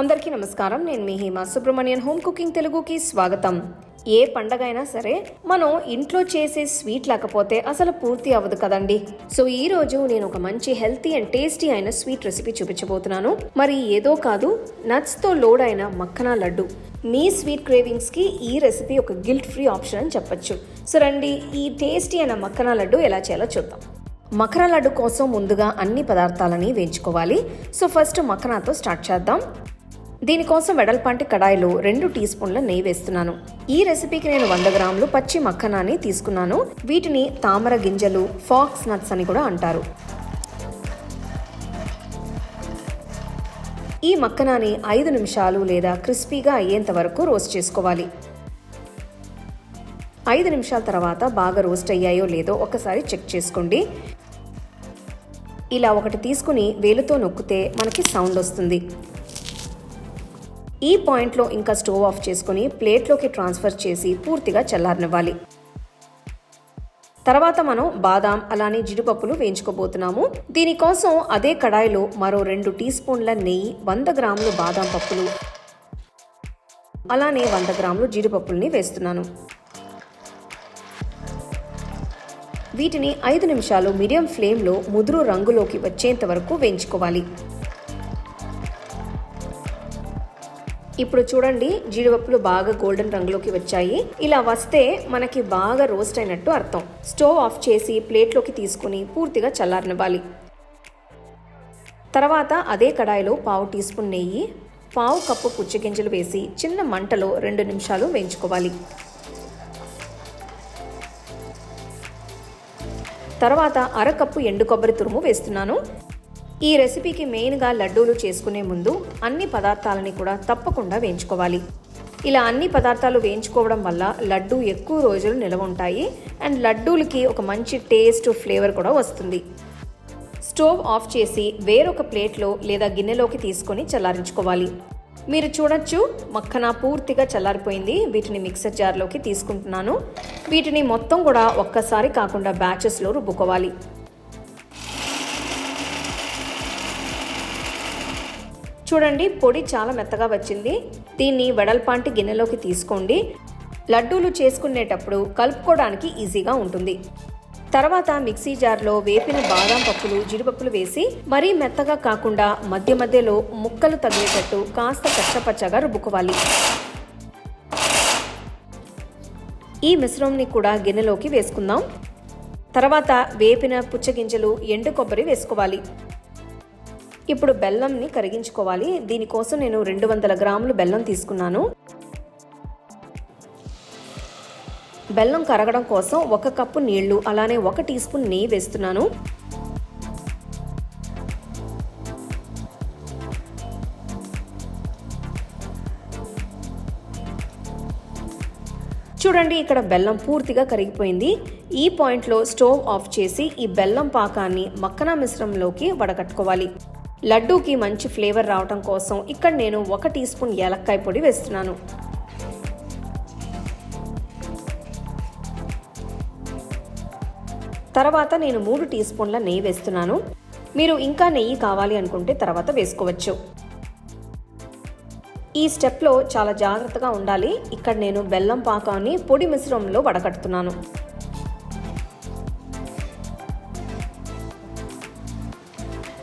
అందరికీ నమస్కారం. నేను మీ హేమా సుబ్రహ్మణ్యన్. హోమ్ కుకింగ్ తెలుగుకి స్వాగతం. ఏ పండగ అయినా సరే మనం ఇంట్లో చేసే స్వీట్ లేకపోతే అసలు పూర్తి అవ్వదు కదండి. సో ఈ రోజు నేను ఒక మంచి హెల్తీ అండ్ టేస్టీ అయిన స్వీట్ రెసిపీ చూపించబోతున్నాను. మరి ఏదో కాదు నట్స్తో తో లోడ్ అయిన మక్కనా లడ్డు. మీ స్వీట్ క్రేవింగ్స్కి ఈ రెసిపీ ఒక గిల్ట్ ఫ్రీ ఆప్షన్ అని చెప్పొచ్చు. సో రండి ఈ టేస్టీ అయిన మక్కనా లడ్డు ఎలా చేయాలో చూద్దాం. మకర లడ్డు కోసం ముందుగా అన్ని పదార్థాలని వేయించుకోవాలి. సో ఫస్ట్ మకనాతో స్టార్ట్ చేద్దాం. దీనికోసం వెడల్పాంటి కడాయిలో రెండు టీ స్పూన్ల నెయ్యి వేస్తున్నాను. ఈ రెసిపీకి నేను వంద గ్రాములు పచ్చి మక్కనాన్ని తీసుకున్నాను. వీటిని తామర గింజలు ఫాక్స్ నట్స్ అని కూడా అంటారు. ఈ మక్కనాన్ని ఐదు నిమిషాలు లేదా క్రిస్పీగా అయ్యేంత వరకు రోస్ట్ చేసుకోవాలి. ఐదు నిమిషాల తర్వాత బాగా రోస్ట్ అయ్యాయో లేదో ఒకసారి చెక్ చేసుకోండి. ఇలా ఒకటి తీసుకుని వేలుతో నొక్కితే మనకి సౌండ్ వస్తుంది. ఈ పాయింట్లో ఇంకా స్టవ్ ఆఫ్ చేసుకుని ప్లేట్లోకి ట్రాన్స్ఫర్ చేసి పూర్తిగా చల్లారనివ్వాలి. తర్వాత మనం బాదాం అలానే జీడిపప్పులు వేయించుకోబోతున్నాము. దీనికోసం అదే కడాయిలో మరో రెండు టీ స్పూన్ల నెయ్యి వంద గ్రాములు బాదాం పప్పులు అలానే వంద గ్రాములు జీడిపప్పుల్ని వేస్తున్నాను. వీటిని ఐదు నిమిషాలు మీడియం ఫ్లేమ్లో ముదురు రంగులోకి వచ్చేంత వరకు వేయించుకోవాలి. ఇప్పుడు చూడండి జీడిపప్పులు బాగా గోల్డెన్ రంగులోకి వచ్చాయి. ఇలా వస్తే మనకి బాగా రోస్ట్ అయినట్టు అర్థం. స్టవ్ ఆఫ్ చేసి ప్లేట్లోకి తీసుకుని పూర్తిగా చల్లారనివ్వాలి. తర్వాత అదే కడాయిలో పావు టీ స్పూన్ నెయ్యి పావు కప్పు పుచ్చగింజలు వేసి చిన్న మంటలో రెండు నిమిషాలు వేయించుకోవాలి. తర్వాత అరకప్పు ఎండు కొబ్బరి తురుము వేస్తున్నాను. ఈ రెసిపీకి మెయిన్గా లడ్డూలు చేసుకునే ముందు అన్ని పదార్థాలని కూడా తప్పకుండా వేయించుకోవాలి. ఇలా అన్ని పదార్థాలు వేయించుకోవడం వల్ల లడ్డు ఎక్కువ రోజులు నిలవ ఉంటాయి. అండ్ లడ్డూలకి ఒక మంచి టేస్ట్ ఫ్లేవర్ కూడా వస్తుంది. స్టవ్ ఆఫ్ చేసి వేరొక ప్లేట్లో లేదా గిన్నెలోకి తీసుకొని చల్లారించుకోవాలి. మీరు చూడొచ్చు మక్కన పూర్తిగా చల్లారిపోయింది. వీటిని మిక్సర్ జార్లోకి తీసుకుంటున్నాను. వీటిని మొత్తం కూడా ఒక్కసారి కాకుండా బ్యాచెస్లో రుబ్బుకోవాలి. చూడండి పొడి చాలా మెత్తగా వచ్చింది. దీన్ని వెడల్పాంటి గిన్నెలోకి తీసుకోండి. లడ్డూలు చేసుకునేటప్పుడు కలుపుకోవడానికి ఈజీగా ఉంటుంది. తర్వాత మిక్సీ జార్లో వేపిన బాదం పప్పులు జీడిపప్పులు వేసి మరీ మెత్తగా కాకుండా మధ్య మధ్యలో ముక్కలు తగిలేటట్టు కాస్త కచ్చపచ్చగా రుబ్బుకోవాలి. ఈ మిశ్రమంని కూడా గిన్నెలోకి వేసుకుందాం. తర్వాత వేపిన పుచ్చగింజలు ఎండు కొబ్బరి వేసుకోవాలి. ఇప్పుడు బెల్లంని కరిగించుకోవాలి. దీనికోసం నేను రెండు వందల గ్రాములు బెల్లం తీసుకున్నాను. బెల్లం కరగడం కోసం ఒక కప్పు నీళ్ళు అలానే ఒక టీ స్పూన్ నెయ్యి వేస్తున్నాను. చూడండి ఇక్కడ బెల్లం పూర్తిగా కరిగిపోయింది. ఈ పాయింట్లో స్టవ్ ఆఫ్ చేసి ఈ బెల్లం పాకాన్ని మక్కన మిశ్రమంలోకి వడగట్టుకోవాలి. లడ్డూకి మంచి ఫ్లేవర్ రావటం కోసం ఇక్కడ నేను ఒక టీ స్పూన్ ఏలక్కాయ పొడి వేస్తున్నాను. తర్వాత నేను మూడు టీ స్పూన్ల నెయ్యి వేస్తున్నాను. మీరు ఇంకా నెయ్యి కావాలి అనుకుంటే తర్వాత వేసుకోవచ్చు. ఈ స్టెప్లో చాలా జాగ్రత్తగా ఉండాలి. ఇక్కడ నేను బెల్లం పాకాన్ని పొడి మిశ్రమంలో వడకడుతున్నాను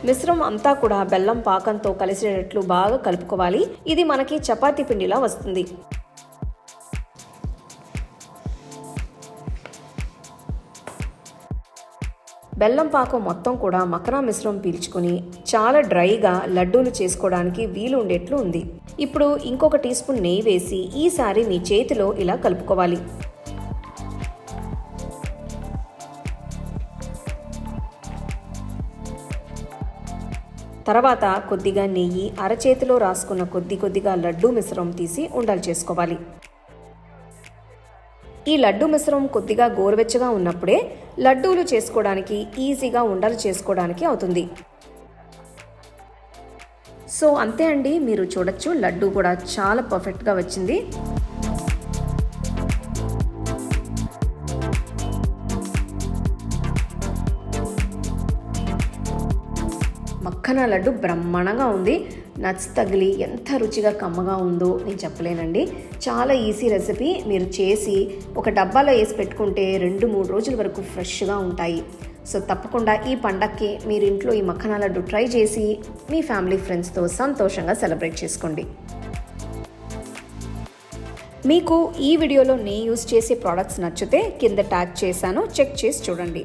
మిశ్రమం అంతా కూడా బెల్లం పాకంతో కలిసేటట్లు బాగా కలుపుకోవాలి. ఇది మనకి చపాతీ పిండిలా వస్తుంది. బెల్లం పాకం మొత్తం కూడా మకరా మిశ్రమం పీల్చుకుని చాలా డ్రైగా లడ్డూలు చేసుకోవడానికి వీలు ఉండేట్లు ఉంది. ఇప్పుడు ఇంకొక టీ స్పూన్ నెయ్యి వేసి ఈసారి మీ చేతిలో ఇలా కలుపుకోవాలి. తర్వాత కొద్దిగా నెయ్యి అరచేతిలో రాసుకున్న కొద్ది కొద్దిగా లడ్డూ మిశ్రమం తీసి ఉండలు చేసుకోవాలి. ఈ లడ్డు మిశ్రమం కొద్దిగా గోరువెచ్చగా ఉన్నప్పుడే లడ్డూలు చేసుకోవడానికి ఈజీగా ఉండలు చేసుకోవడానికి అవుతుంది. సో అంతే అండి. మీరు చూడొచ్చు లడ్డు కూడా చాలా పర్ఫెక్ట్గా వచ్చింది. మక్కన లడ్డు బ్రహ్మాండంగా ఉంది. నట్స్ తగిలి ఎంత రుచిగా కమ్మగా ఉందో నేను చెప్పలేనండి. చాలా ఈజీ రెసిపీ. మీరు చేసి ఒక డబ్బాలో వేసి పెట్టుకుంటే రెండు మూడు రోజుల వరకు ఫ్రెష్గా ఉంటాయి. సో తప్పకుండా ఈ పండక్కి మీరు ఇంట్లో ఈ మక్కన లడ్డు ట్రై చేసి మీ ఫ్యామిలీ ఫ్రెండ్స్తో సంతోషంగా సెలబ్రేట్ చేసుకోండి. మీకు ఈ వీడియోలో నేను యూస్ చేసే ప్రోడక్ట్స్ నచ్చితే కింద ట్యాగ్ చేశాను. చెక్ చేసి చూడండి.